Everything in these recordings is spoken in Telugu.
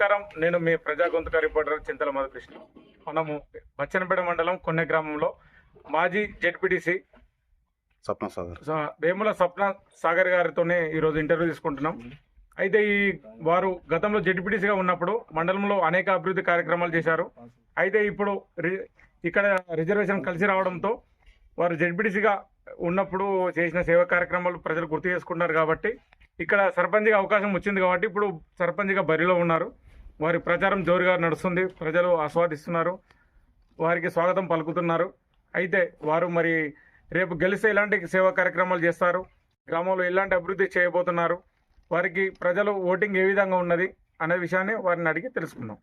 నమస్కారం. నేను మీ ప్రజా గొంతుక రిపోర్టర్ చింతల మధుకృష్ణ. మనము బచ్చనపేట మండలం కొన్నె గ్రామంలో మాజీ జెడ్పీటీసీ స్వప్న సాగర్. వేముల స్వప్న సాగర్ గారితోనే ఈరోజు ఇంటర్వ్యూ తీసుకుంటున్నాం. అయితే ఈ వారు గతంలో జెడ్పీటీసీగా ఉన్నప్పుడు మండలంలో అనేక అభివృద్ధి కార్యక్రమాలు చేశారు. అయితే ఇప్పుడు ఇక్కడ రిజర్వేషన్ కలిసి రావడంతో వారు జెడ్పీటీసీగా ఉన్నప్పుడు చేసిన సేవా కార్యక్రమాలు ప్రజలు గుర్తు చేసుకుంటున్నారు కాబట్టి ఇక్కడ సర్పంచ్గా అవకాశం వచ్చింది కాబట్టి ఇప్పుడు సర్పంచ్గా బరిలో ఉన్నారు. వారి ప్రచారం జోరుగా నడుస్తుంది. ప్రజలు ఆస్వాదిస్తున్నారు. వారికి స్వాగతం పలుకుతున్నారు. అయితే వారు మరి రేపు గెలిస్తే ఎలాంటి సేవా కార్యక్రమాలు చేస్తారు? గ్రామంలో ఎలాంటి అభివృద్ధి చేయబోతున్నారు? వారికి ప్రజలు ఓటింగ్ ఏ విధంగా ఉన్నది అనే విషయాన్ని వారిని అడిగి తెలుసుకుందాం.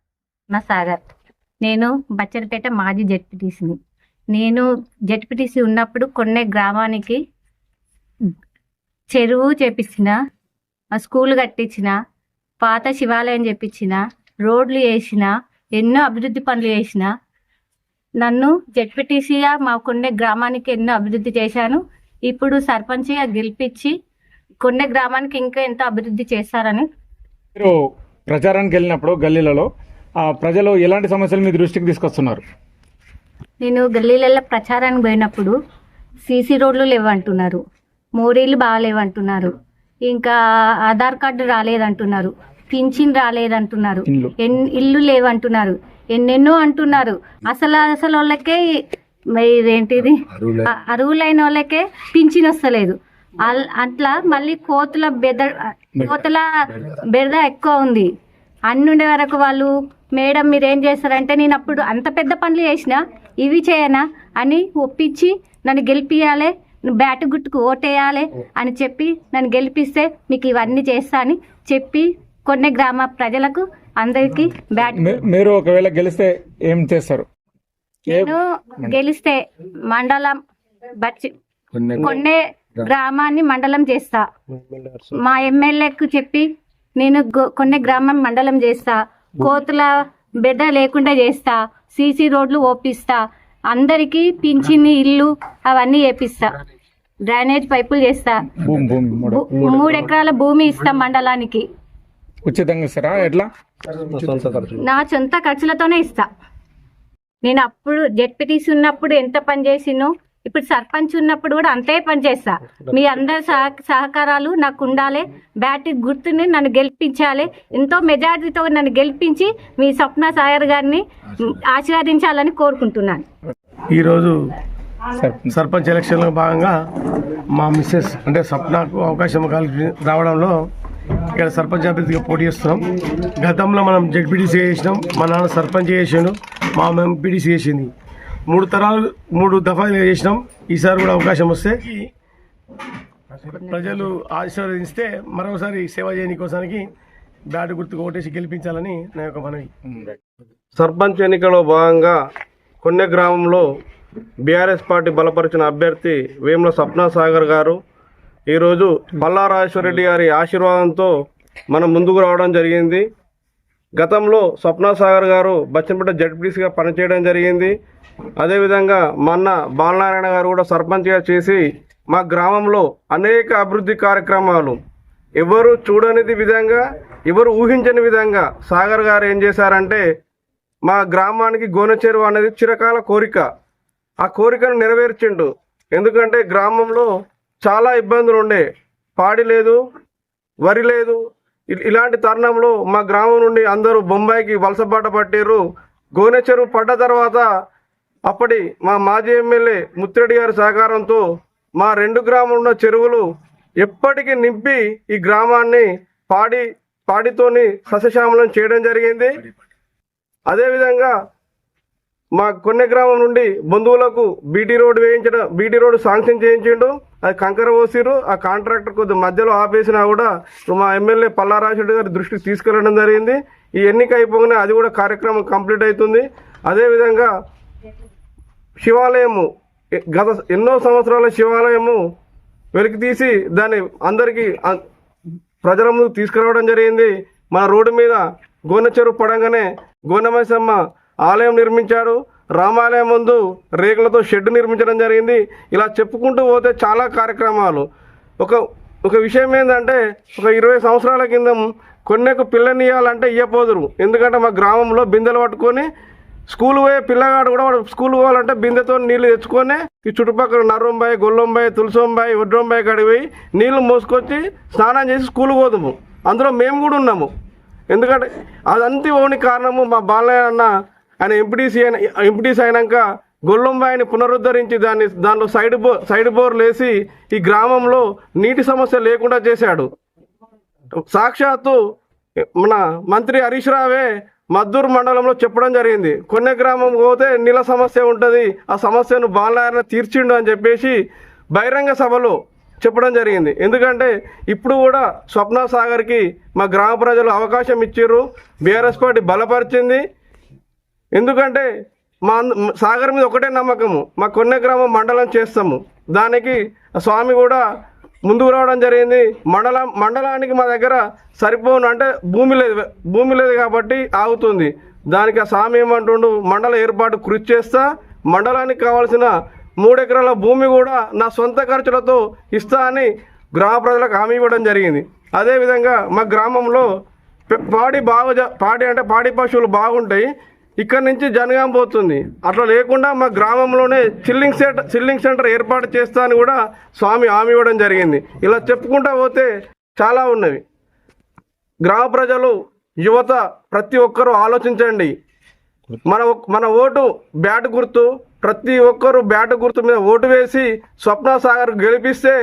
నా సాగర్ నేను బచ్చలపేట మాజీ జడ్పీటీసీని. నేను జెడ్పీటీసీ ఉన్నప్పుడు కొన్నే గ్రామానికి చెరువు చేపించిన ఆ స్కూల్ కట్టించిన పాత శివాలయం చేపించిన రోడ్లు వేసిన ఎన్నో అభివృద్ధి పనులు చేసిన నన్ను జెడ్పీటీసీగా మా కొన్నే గ్రామానికి ఎన్నో అభివృద్ధి చేశాను. ఇప్పుడు సర్పంచ్గా గెలిపించి కొన్నే గ్రామానికి ఇంకా ఎంతో అభివృద్ధి చేస్తారని. మీరు ప్రచారానికి వెళ్ళినప్పుడు గల్లీలలో ప్రజలు ఎలాంటి సమస్యలు మీ దృష్టికి తీసుకొస్తున్నారు? నేను గల్లీలలో ప్రచారానికి పోయినప్పుడు సీసీ రోడ్లు లేవంటున్నారు. మోరీలు బాగాలేవంటున్నారు. ఇంకా ఆధార్ కార్డు రాలేదంటున్నారు. పింఛన్ రాలేదంటున్నారు. ఇల్లు లేవంటున్నారు. ఎన్నెన్నో అంటున్నారు. అసలు అసలు వాళ్ళకే ఇదేంటిది అరువులైన వాళ్ళకే పింఛన్ వస్తలేదు. అట్లా మళ్ళీ కోతుల బెద కోతుల బెద ఎక్కువ ఉంది. అన్నుండే వరకు వాళ్ళు మేడం మీరు ఏం చేస్తారంటే నేను అప్పుడు అంత పెద్ద పనులు చేసిన ఇవి చేయనా అని ఒప్పించి నన్ను గెలిపియాలి బ్యాట్ గుట్టుకు ఓటేయాలి అని చెప్పి నన్ను గెలిపిస్తే మీకు ఇవన్నీ చేస్తా అని చెప్పి కొన్ని గ్రామ ప్రజలకు అందరికీ బ్యాట్ మీరు ఒకవేళ గెలిస్తే ఏం చేస్తారు? నేను గెలిస్తే మండలం బచ్చి కొన్నే గ్రామాన్ని మండలం చేస్తా. మా ఎమ్మెల్యేకు చెప్పి నేను గొ- కొన్ని గ్రామం మండలం చేస్తా. కోతుల బెడ్డ లేకుండా చేస్తా. సీసీ రోడ్లు ఓపిస్తా. అందరికీ పింఛని ఇల్లు అవన్నీ వేపిస్తా డ్రైనేజ్ పైపులు చేస్తా. మూడు ఎకరాల భూమి ఇస్తా మండలానికి. ఉచితంగా ఇస్తారా? ఎట్లా? నా సొంత ఖర్చులతోనే ఇస్తా. నేను అప్పుడు జెడ్పీటీసీ ఉన్నప్పుడు ఎంత పని చేసినో ఇప్పుడు సర్పంచ్ ఉన్నప్పుడు కూడా అంతే పని చేస్తా. మీ అందరి సహ- సహకారాలు నాకు ఉండాలి. బ్యాట్ గుర్తుని నన్ను గెలిపించాలి. ఎంతో మెజారిటీతో నన్ను గెలిపించి మీ స్వప్న సాగర్ గారిని ఆశీర్వదించాలని కోరుకుంటున్నాను. ఈరోజు సర్పంచ్. ఎలక్షన్లో భాగంగా మా మిస్సెస్ అంటే సప్నాకు అవకాశం రావడంలో ఇక్కడ సర్పంచ్ అభ్యర్థిగా పోటీ చేస్తున్నాం. గతంలో మనం జడ్పీటీసీ చేసినాం. మా నాన్న సర్పంచ్ చేసిండు. మా అమ్మ ఎంపీటీసీ చేసింది. మూడు తరాలు మూడు దఫాలు చేసినాం. ఈసారి కూడా అవకాశం వస్తే ప్రజలు ఆశీర్వదిస్తే మరొకసారి సేవ చేయని కోసానికి బ్యాట్ గుర్తుకు ఓటేసి గెలిపించాలని నా యొక్క మనవి. సర్పంచ్ ఎన్నికలో భాగంగా కొన్నె గ్రామంలో బీఆర్ఎస్ పార్టీ బలపరిచిన అభ్యర్థి వేముల సప్నా సాగర్ గారు ఈరోజు పల్లారాజేశ్వరరెడ్డి గారి ఆశీర్వాదంతో మనం ముందుకు రావడం జరిగింది. గతంలో స్వప్నా సాగర్ గారు బచ్చంపేట జడ్పీసీగా పనిచేయడం జరిగింది. అదేవిధంగా మొన్న బాలనారాయణ గారు కూడా సర్పంచ్గా చేసి మా గ్రామంలో అనేక అభివృద్ధి కార్యక్రమాలు. ఎవరు చూడనిది విధంగా ఎవరు ఊహించని విధంగా సాగర్ గారు ఏం చేశారంటే మా గ్రామానికి గోనచెరువు అనేది చిరకాల కోరిక. ఆ కోరికను నెరవేర్చిండు. ఎందుకంటే గ్రామంలో చాలా ఇబ్బందులు ఉండే. పాడి లేదు వరి లేదు. ఇలాంటి తరుణంలో మా గ్రామం నుండి అందరూ బొంబాయికి వలసబాట పట్టారు గోనె చెరువు పడ్డ తర్వాత అప్పటి మా మాజీ ఎమ్మెల్యే ముత్తిరెడ్డి గారి సహకారంతో మా రెండు గ్రామంలో ఉన్న చెరువులు ఎప్పటికీ నింపి ఈ గ్రామాన్ని పాడి పాడితోని సస్యశ్యామలం చేయడం జరిగింది. అదేవిధంగా మా కొన్నె గ్రామం నుండి బంధువులకు బీటీ రోడ్ వేయించడం బీటీ రోడ్ శాంక్షన్ చేయించిండు. అది కంకర పోసిరు ఆ కాంట్రాక్టర్ కొద్ది మధ్యలో ఆపేసినా కూడా మా ఎమ్మెల్యే పల్లారాజరెడ్డి గారి దృష్టికి తీసుకెళ్ళడం జరిగింది. ఈ ఎన్నిక అయిపోగానే అది కూడా కార్యక్రమం కంప్లీట్ అవుతుంది. అదేవిధంగా శివాలయము గత ఎన్నో సంవత్సరాల శివాలయము వెలికి తీసి దాన్ని అందరికీ ప్రజల ముందుకు తీసుకురావడం జరిగింది. మన రోడ్డు మీద గోనె చెరువు పడంగానే గోనమైసమ్మ ఆలయం నిర్మించాడు. రామాలయం ముందు రేకులతో షెడ్ నిర్మించడం జరిగింది. ఇలా చెప్పుకుంటూ పోతే చాలా కార్యక్రమాలు. ఒక ఒక విషయం ఏంటంటే ఒక ఇరవై సంవత్సరాల కింద కొన్నెకు పిల్లనియాలంటే ఇయ్యపోదురు. ఎందుకంటే మా గ్రామంలో బిందెలు పట్టుకొని స్కూల్ పోయే పిల్లగాడు కూడా వాడు స్కూల్ పోవాలంటే బిందెతో నీళ్ళు తెచ్చుకొని ఈ చుట్టుపక్కల నర్రంబాయి గొల్లంబాయి తులసంబాయి వడ్రంబాయి కాడికి నీళ్ళు మోసుకొచ్చి స్నానం చేసి స్కూల్ పోదాము. అందులో మేము కూడా ఉన్నాము. ఎందుకంటే అదంతి ఓని కారణము మా బాలయ్య అన్న ఆయన ఎంపీటీసీ అయిన ఎంపీటీసీ అయినాక గొల్లంబాయిని పునరుద్ధరించి దాన్ని దానిలో సైడ్ బో సైడ్ బోర్లు వేసి ఈ గ్రామంలో నీటి సమస్య లేకుండా చేశాడు. సాక్షాత్తు మన మంత్రి హరీష్ రావే మద్దూరు మండలంలో చెప్పడం జరిగింది. కొన్ని గ్రామం పోతే నీళ్ళ సమస్య ఉంటుంది ఆ సమస్యను బాలనారాయణ తీర్చిండు అని చెప్పేసి బహిరంగ సభలో చెప్పడం జరిగింది. ఎందుకంటే ఇప్పుడు కూడా స్వప్న సాగర్కి మా గ్రామ ప్రజలు అవకాశం ఇచ్చారు బీఆర్ఎస్ పార్టీ బలపరిచింది. ఎందుకంటే మా అంద- సాగర్ మీద ఒకటే నమ్మకము. మా కొన్నె గ్రామం మండలం చేస్తాము. దానికి ఆ స్వామి కూడా ముందుకు రావడం జరిగింది. మండలం మండలానికి మా దగ్గర సరిపోను అంటే భూమి లేదు భూమి లేదు కాబట్టి ఆగుతుంది. దానికి ఆ స్వామి ఏమంటుండు? మండల ఏర్పాటు కృషి చేస్తా. మండలానికి కావాల్సిన మూడు ఎకరాల భూమి కూడా నా సొంత ఖర్చులతో ఇస్తా అని గ్రామ ప్రజలకు హామీ ఇవ్వడం జరిగింది. అదేవిధంగా మా గ్రామంలో పాడి బాగా పాడి అంటే పాడి పశువులు బాగుంటాయి. ఇక్కడ నుంచి జనగాం పోతుంది. అట్లా లేకుండా మా గ్రామంలోనే చిల్లింగ్ సెంటర్ చిల్లింగ్ సెంటర్ ఏర్పాటు చేస్తా అని కూడా స్వామి హామీ ఇవ్వడం జరిగింది. ఇలా చెప్పుకుంటా పోతే చాలా ఉన్నవి. గ్రామ ప్రజలు యువత ప్రతి ఒక్కరూ ఆలోచించండి. మన మన ఓటు బ్యాట్ గుర్తు ప్రతి ఒక్కరు బ్యాట్ గుర్తు మీద ఓటు వేసి స్వప్న సాగర్ గెలిపిస్తే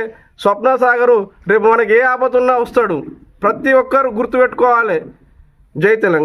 స్వప్న సాగరు రేపు మనకి ఏ ఆపతున్నా వస్తాడు. ప్రతి ఒక్కరు గుర్తు పెట్టుకోవాలి. జై తెలంగాణ.